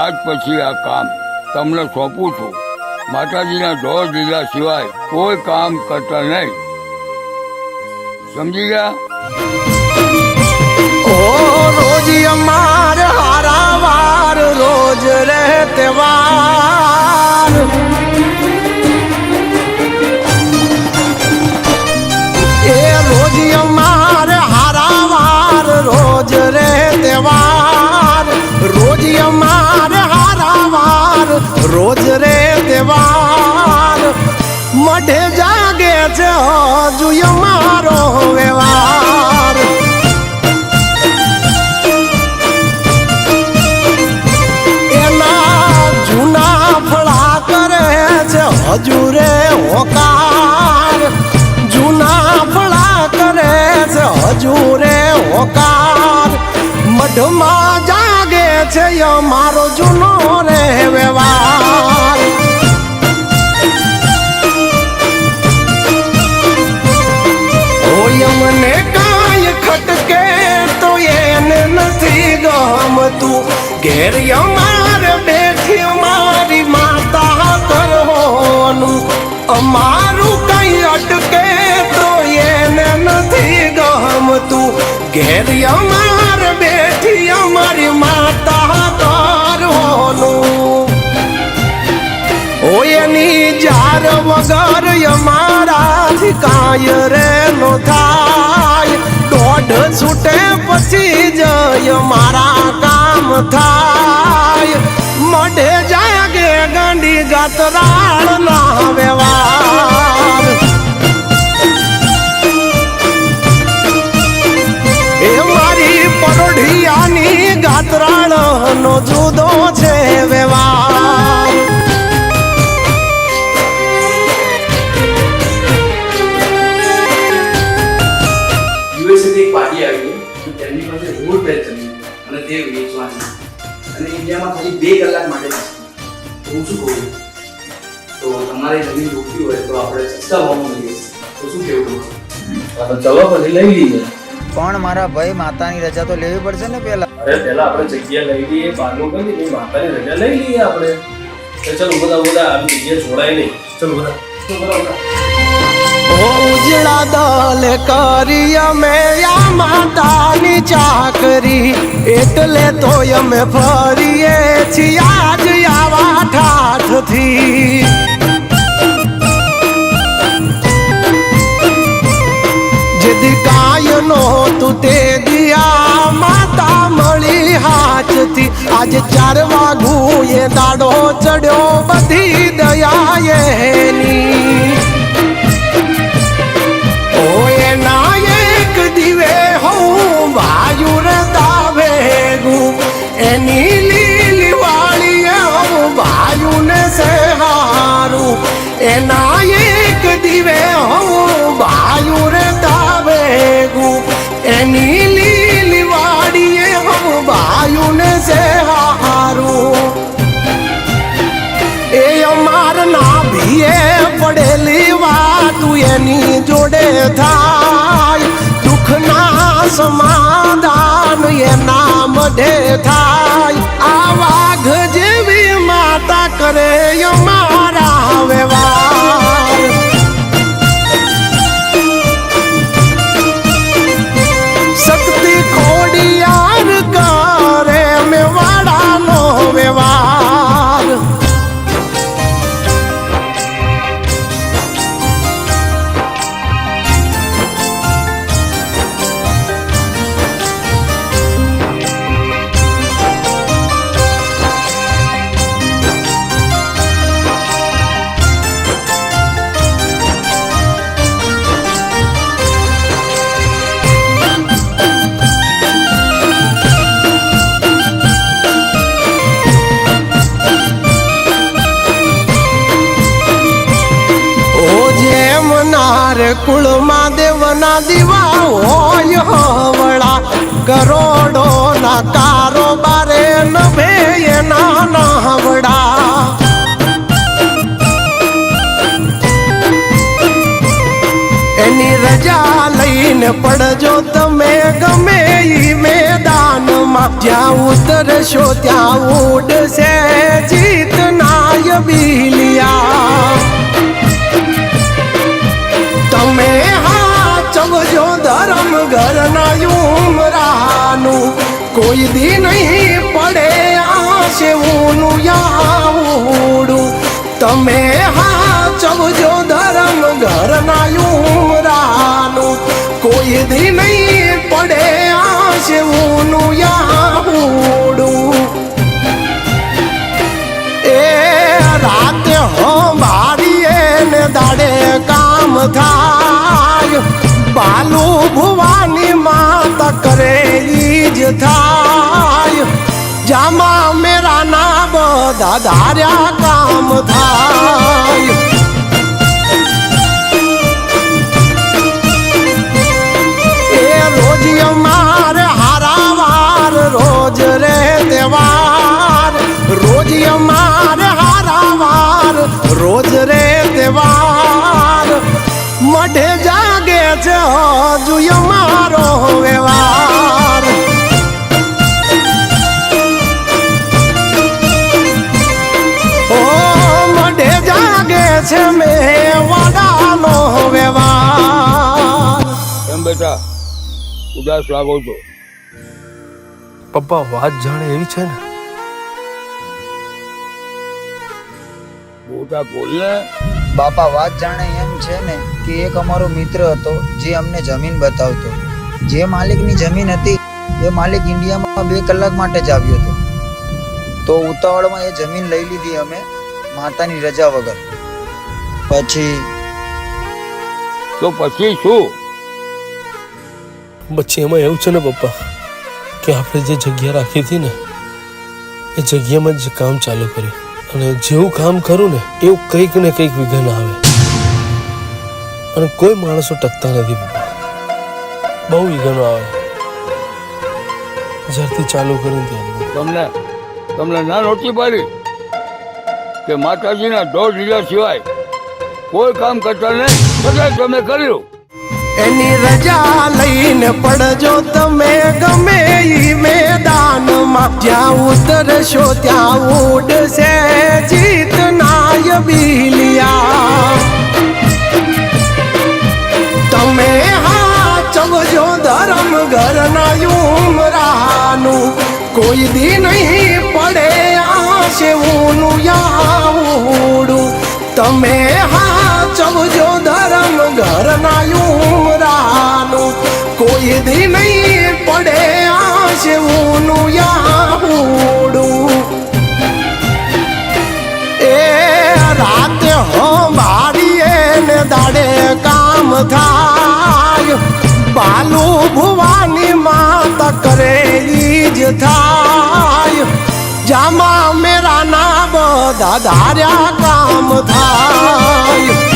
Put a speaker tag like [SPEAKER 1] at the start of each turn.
[SPEAKER 1] આજ પછી આ કામ તમને સોંપું છું. માતાજીના ઢોર લીધા સિવાય કોઈ કામ કરતા નહીં. સમજી ગયા?
[SPEAKER 2] ઓ રોજ અમાર હારાવાર, રોજ રે રે તહેવાર મઢે જાગે છે હજુ અમારો વ્યવહાર. એના જૂના ફળા કરે છે હજુરે હોકાર. જૂના ફળા કરે છે હજુરે હોકાર. મઢમાં જાગે છે અમારો જૂનો રે વ્યવહાર. મને કાય ખટકે તો એને નથી ગમતું. ઘેર અમાર બેઠી મારી માતા કરવાનું. અમારું કઈ અટકે તો એને નથી ગમતું. ઘેર અમાર બેઠી અમારી માતા કરવાનું. ઓયની જાર વગર અમારાથી કાય રે થાય. દોઢ છૂટે પછી જ મારા કામ થાય. મઢે જાગે ગાંડી ગાતરાળ ના વ્યવહાર.
[SPEAKER 3] અને ઇન્ડિયામાં ખાલી બે કલાક માટે છે. હું શું કહું? તો તમારે જમીન જોતી હોય તો આપણે સસ્તા ભાવમાં મળીએ તો શું કેવું તમારું?
[SPEAKER 4] ચલો પછી લઈ લઈએ.
[SPEAKER 5] પણ મારા ભાઈ માતાની રજા તો લેવી પડશે ને પેલા
[SPEAKER 4] અરે પહેલા આપણે જગ્યા લઈ લઈએ પાનું કરી દઈએ માતાની રજા લઈ લઈએ આપણે. ચલો બધા બધા આવી જગ્યા છોડાય નહીં. ચલો બધા
[SPEAKER 2] ઉજળા દલ કરી અમે માતાની ચાકરી. એટલે તો અમે ફરીએ છીએ આજ આવા ઠાઠથી. જેથી કાય નો તું દિયા માતા મળી હાથથી. આજે ચાર વાગું એ દાડો ચડ્યો, બધી દયા થાય. દુઃખના સમાધાન એના મઢે થાય. આ વાઘ જેવી માતા કરે અમારા વ્યવહાર. કુળમાં દેવના દીવા હોય હવળા કરોડો ના કારોબારે નભે એના નાવડા એની રજા લઈને પડજો તમે ગમે ઈ મેદાનમાં. જ્યાં ઉતરશો ત્યાં ઉડશે જીતનાય કોઈ દી નહીં પડે આશે ઊનું યાવડું. તમે હાચવજો ઘર ઘરના યુમરાનું કોઈ દી નહીં પડે આશે ઊનું યાવડું. એ રાતે હો મારીએ ને દાડે કામ થાય. બાલુ ભુવાની માતા કરે થાય. જામા મેરા ના બધા ધાર્યા કામ થાય.
[SPEAKER 1] બેટા ઉદાસ લાગો છો.
[SPEAKER 4] પપ્પા વાત જાણે એવી છે ને?
[SPEAKER 1] મોટા બોલને
[SPEAKER 5] બાપા વાત જાણે એમ છે ને કે એક અમારો મિત્ર હતો જે અમને જમીન બતાવતો. જે માલિકની જમીન હતી એ માલિક ઇન્ડિયામાં બે કલાક માટે જ આવ્યો હતો. તો ઉતાવળમાં એ જમીન લઈ લીધી અમે માતાની રજા વગર. પછી?
[SPEAKER 1] તો પછી શું?
[SPEAKER 4] પછી એમાં એવું છે ને પપ્પા, કે આપણે જે જગ્યા રાખી હતી ને, એ જગ્યામાં જ કામ ચાલુ કર્યું. અને જેવું કામ કરું ને, એવું કંઈક ને કંઈક વિઘન આવે. અને કોઈ માણસો ટકતા નથી પપ્પા. બહુ વિઘનો આવે. જ્યારથી ચાલુ કર્યું ત્યારનું
[SPEAKER 1] તમને તમને ના નહોતી પાડી કે માતાજીના દોઢ લીધા સિવાય કોઈ કામ કરતા નહીં? છતાંય તમે કર્યું.
[SPEAKER 2] એની રજા લઈને પડજો તમે ગમે ઈ મેદાનમાં. જ્યાં ઉતરશો ત્યાં ઉડશે જીતનાય બિલિયા. તમે હા હાચવજો ધરમ ઘરના યુમરાનું કોઈ દી નહીં પડે આશે ઊનું યાવડું તમે હાચવજો બાલુ ભુવાની માત કરે જ થાય. જામા મેરા ના બધા ધાર્યા કામ થાય.